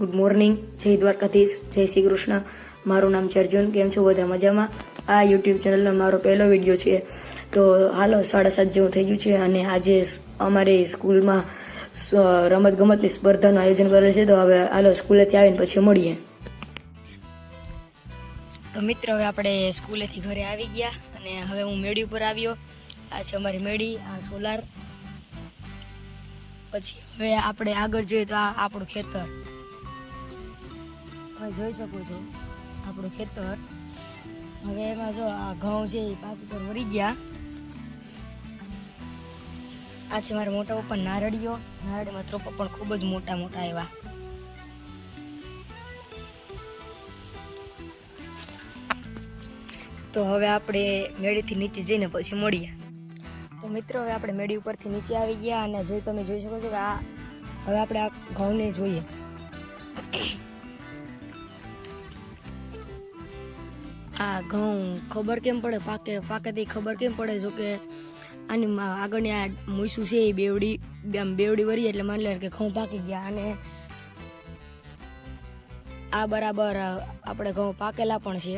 Good morning જય દ્વારકાધીશ. જય શ્રી કૃષ્ણ. મારું નામ છે અર્જુન. કેમ છો? બધા મજામાં? આ યુટ્યુબ ચેનલનો મારો પહેલો વીડિયો છે. તો હાલો, સાડા સાત જેવું થઈ ગયું છે અને આજે અમારી સ્કૂલમાં રમત ગમતની સ્પર્ધાનું આયોજન કરેલ છે. તો હવે હાલો, સ્કૂલેથી આવીને પછી મળીએ. તો મિત્રો, હવે આપણે સ્કૂલેથી ઘરે આવી ગયા અને હવે હું મેળી ઉપર આવ્યો. આ છે અમારી મેળી, આ સોલાર. પછી હવે આપણે આગળ જોઈએ તો આ આપણું ખેતર. તમે જોઈ શકો છો આપણું ખેતર. હવે એમાં જો આ ઘઉં છે એ પાક ઉપર વળી ગયા. આ છે મારા મોટા પપ્પા નારળીઓ નારળીમાં ત્રોપા પણ ખૂબ જ મોટા મોટા એવા તો હવે આપણે મેળીથી નીચે જઈને પછી મળીએ. તો મિત્રો, હવે આપણે મેળી ઉપરથી નીચે આવી ગયા અને જોઈ તમે જોઈ શકો છો કે આ, હવે આપણે આ ઘઉંને જોઈએ. આ ઘઉં ખબર કેમ પડે? પાકે પાકેથી ખબર કેમ પડે? જો કે આની આગળની આ મૂસું છે એ બેવડી, આમ બેવડી વરી એટલે માની લે કે ઘઉં પાકી ગયા અને આ બરાબર આપણે ઘઉં પાકેલા પણ છે.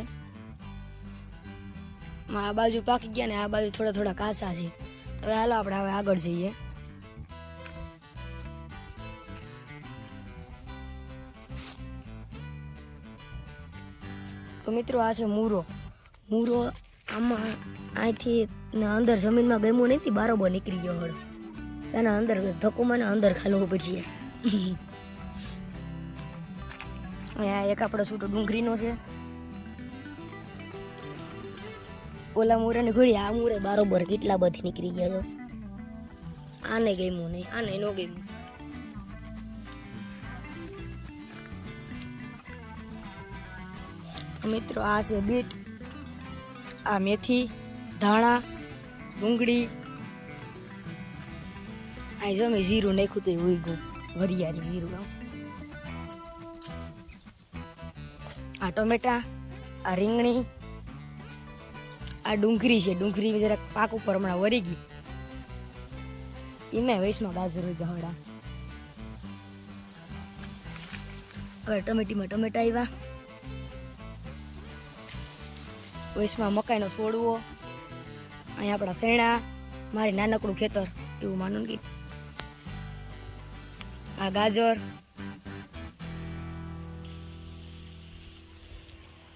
આ બાજુ પાકી ગયા ને આ બાજુ થોડા થોડા કાચા છે. હવે હાલો આપણે હવે આગળ જઈએ. તો મિત્રો આ છે મૂરો. મૂરો આમાં અહીંથી અંદર જમીનમાં ગમ્યું નથી, બારોબર નીકળી ગયો હળ. એના અંદર ધક્કોમાં ને અંદર ખાલવું પછી અહીંયા એક આપણો છૂટો ડુંગળીનો છે. ઓલા મૂરાની ઘડી આ મૂરે બારોબર કેટલા બધી નીકળી ગયા આને ગમ્યું નહીં, આને ન ગમ્યું. મિત્રો આ છે બીટ, આ મેથી, ધાણા, ડુંગળી. આ જો મેં જીરું નાખ્યું તો હોય ગયું વરિયાળી જીરું આ ટોમેટા, આ રીંગણી, આ ડુંગળી છે. ડુંગળી જરાક પાક ઉપર હમણાં વરી ગઈ. એમાં વૈશમાં ગાજર ગહડા હવે ટમેટીમાં ટમેટા આવ્યા વૈશમાં મકાઈનો છોડવો, અહીંયા આપણા શેણા મારી નાનકડું ખેતર, એવું માનું કે આ ગાજર,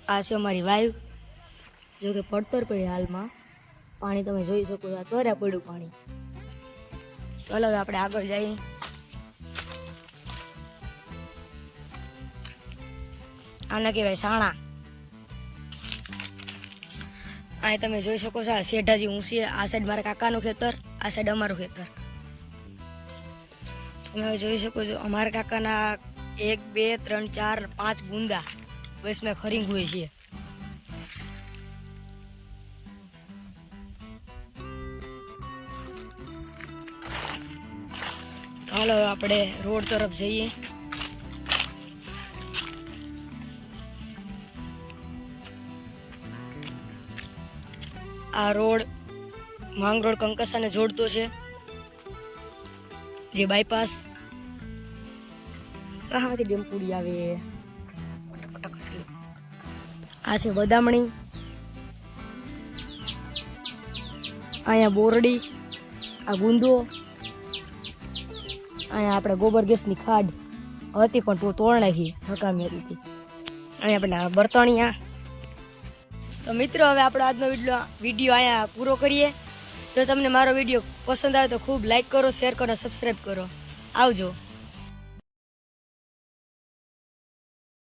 આ છે અમારી વાયુ. જો કે પડતર પડી હાલમાં. પાણી તમે જોઈ શકો છો, આ પડ્યું પાણી. ચાલો આપણે આગળ જઈએ. આને કહેવાય સાણા. અહીં તમે જોઈ શકો છો, આ શેઢાજી ઊંચી આ સાઈડ મારા કાકાનું ખેતર, આ સાઈડ અમારું ખેતર. તમે હવે જોઈ શકો છો, અમારા કાકાના એક, બે, ત્રણ, ચાર, પાંચ ગુંદા. બસ મેં ખરીંગ હોય છે હાલો, હવે આપણે રોડ તરફ જઈએ. આ રોડ માંગ રોડ કંકસાને જોડતો છે. જે બાયપાસ કહાથી ડેમપુરી આવે. આ છે બદામણી અહીંયા બોરડી આ ગુંદો અહીંયા આપણે ગોબર ગેસની ખાડ હતી પણ તો તોડ નાખી હકામી હતી. અહીંયા પેલા બર્તણિયા. તો મિત્રો, હવે આપણો આજનો વીડિયો વીડિયો અહીંયા પૂરો કરીએ. જો તમને મારો વીડિયો પસંદ આવે તો ખૂબ લાઈક કરો શેર કરો સબસ્ક્રાઈબ કરો. આવજો.